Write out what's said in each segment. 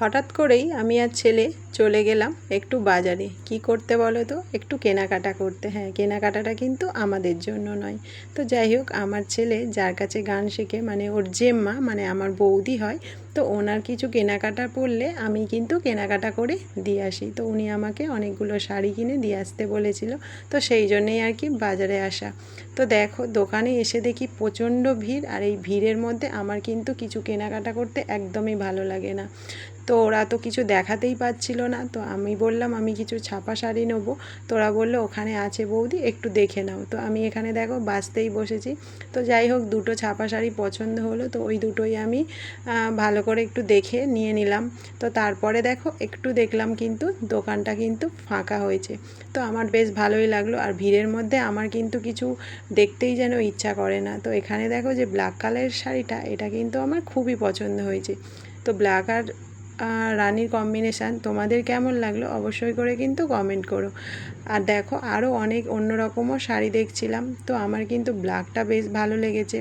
হঠাৎ করেই আমি আর ছেলে চলে গেলাম একটু বাজারে। কি করতে বলো তো? একটু কেনাকাটা করতে। হ্যাঁ কেনাকাটাটা কিন্তু আমাদের জন্য নয়। তো যাই হোক, আমার ছেলে যার কাছে গান শেখে মানে ওর জেম্মা মানে আমার বৌদি হয়, তো ওনার কিছু কেনাকাটা পড়লে আমি কিন্তু কেনাকাটা করে দিয়ে আসি। তো উনি আমাকে অনেকগুলো শাড়ি কিনে দিয়ে আসতে বলেছিল, তো সেই জন্যেই আর কি বাজারে আসা। তো দেখো, দোকানে এসে দেখি প্রচণ্ড ভিড়, আর এই ভিড়ের মধ্যে আমার কিন্তু কিছু কেনাকাটা করতে একদমই ভালো লাগে না। তো ওরা তো কিছু দেখাতেই পাচ্ছিল না। তো আমি বললাম, আমি কিছু ছাপা শাড়ি নেব। তোরা বলল, ওখানে আছে বৌদি, একটু দেখে নাও। তো আমি এখানে দেখো বাঁচতেই বসেছি। তো যাই হোক, দুটো ছাপা শাড়ি পছন্দ হলো, তো ওই দুটোই আমি ভালো করে একটু দেখে নিয়ে নিলাম। তো তারপরে দেখো, একটু দেখলাম কিন্তু দোকানটা কিন্তু ফাঁকা হয়েছে। তো আমার বেশ ভালোই লাগল, আর ভিড়ের মধ্যে আমার কিন্তু কিছু দেখতেই যেন ইচ্ছা করে না। তো এখানে দেখো যে ব্ল্যাক কালারের শাড়িটা, এটা কিন্তু আমার খুবই পছন্দ হয়েছে। তো ব্ল্যাক আর রানীর কম্বিনেশান তোমাদের কেমন লাগল অবশ্যই করে কিন্তু কমেন্ট করো। আর দেখো আরও অনেক অন্য রকমও শাড়ি দেখছিলাম, তো আমার কিন্তু ব্ল্যাকটা বেশ ভালো লেগেছে।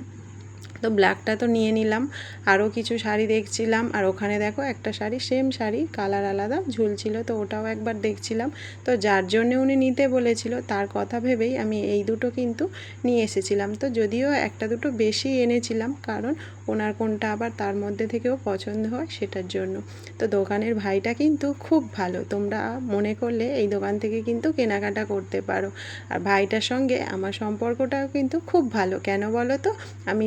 তো ব্ল্যাকটা তো নিয়ে নিলাম। আরও কিছু শাড়ি দেখছিলাম। আর ওখানে দেখো একটা শাড়ি সেম শাড়ি কালার আলাদা, ঝুলছিল তো ওটাও একবার দেখছিলাম। তো যার জন্য উনি নিতে বলেছিল, তার কথা ভেবেই আমি এই দুটো কিন্তু নিয়ে এসেছিলাম। তো যদিও একটা দুটো বেশি এনেছিলাম, কারণ ওনার কোনটা আবার তার মধ্যে থেকেও পছন্দ হয় সেটার জন্য। তো দোকানের ভাইটা কিন্তু খুব ভালো, তোমরা মনে করলে এই দোকান থেকে কিন্তু কেনাকাটা করতে পারো। আর ভাইটার সঙ্গে আমার সম্পর্কটাও কিন্তু খুব ভালো। কেন বলো তো? আমি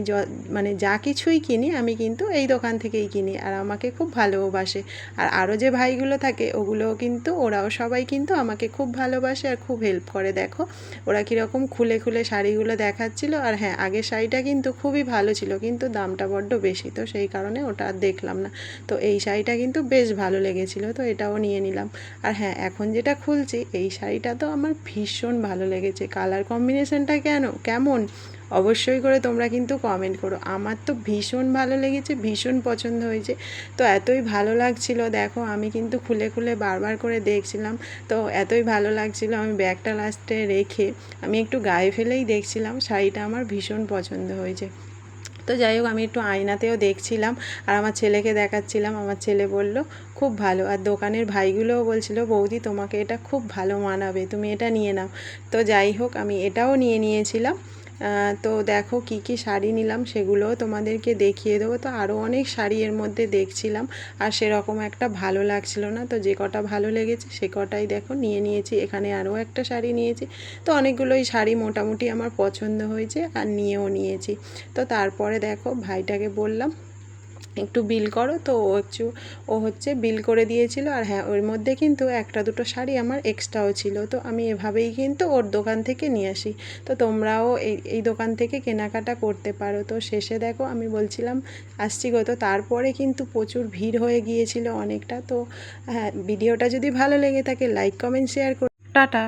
মানে যা কিছুই কিনি, আমি কিন্তু এই দোকান থেকেই কিনি আর আমাকে খুব ভালোবাসে আর আরও যে ভাইগুলো থাকে, ওগুলোও কিন্তু, ওরাও সবাই কিন্তু আমাকে খুব ভালোবাসে আর খুব হেল্প করে, দেখো। ওরা কীরকম খুলে খুলে শাড়িগুলো দেখাচ্ছিল আর হ্যাঁ আগের শাড়িটা কিন্তু খুবই ভালো ছিল, কিন্তু দামটা বড্ড বেশি, তো সেই কারণে ওটা আর দেখলাম না। তো এই শাড়িটা কিন্তু বেশ ভালো লেগেছিল, তো এটাও নিয়ে নিলাম। আর হ্যাঁ এখন যেটা খুলছি, এই শাড়িটা তো আমার ভীষণ ভালো লেগেছে। কালার কম্বিনেশনটা কেন, কেমন? অবশ্যই করে তোমরা কিন্তু কমেন্ট করো। আমার তো ভীষণ ভালো লেগেছে, ভীষণ পছন্দ হয়েছে। তো এতই ভালো লাগছিল, দেখো আমি কিন্তু খুলে খুলে বারবার করে দেখছিলাম। তো এতই ভালো লাগছিল আমি ব্যাগটা লাস্টে রেখে আমি একটু গায়ে ফেলেই দেখছিলাম, শাড়িটা আমার ভীষণ পছন্দ হয়েছে। তো যাই হোক, আমি একটু আয়নাতেও দেখছিলাম আর আমার ছেলেকে দেখাচ্ছিলাম, আমার ছেলে বলল, খুব ভালো। আর দোকানের ভাইগুলোও বলছিল, বৌদি, তোমাকে এটা খুব ভালো মানাবে, তুমি এটা নিয়ে নাও। তো যাই হোক, আমি এটাও নিয়ে নিয়েছিলাম। তো দেখো কি কি শাড়ি নিলাম সেগুলো তোমাদেরকে দেখিয়ে দেবো। তো আরও অনেক শাড়ি এর মধ্যে দেখছিলাম আর সেরকম একটা ভালো লাগছিল না। তো যে কটা ভালো লেগেছে সে কটাই দেখো নিয়ে নিয়েছি। এখানে আরও একটা শাড়ি নিয়েছি। তো অনেকগুলোই শাড়ি মোটামুটি আমার পছন্দ হয়েছে আর নিয়েও নিয়েছি। তো তারপরে দেখো ভাইটাকে বললাম একটু বিল করো, তো ও একটু, ও হচ্ছে বিল করে দিয়েছিল। আর হ্যাঁ ওর মধ্যে কিন্তু একটা দুটো শাড়ি আমার এক্সট্রাও ছিল, তো আমি এভাবেই কিন্তু ওর দোকান থেকে নিয়ে আসি। তো তোমরাও এই এই দোকান থেকে কেনাকাটা করতে পারো। তো শেষে দেখো আমি বলছিলাম, আসছি গো। তো তারপরে কিন্তু প্রচুর ভিড় হয়ে গিয়েছিল অনেকটা। তো হ্যাঁ ভিডিওটা যদি ভালো লেগে থাকে লাইক কমেন্ট শেয়ার করো। টাটা।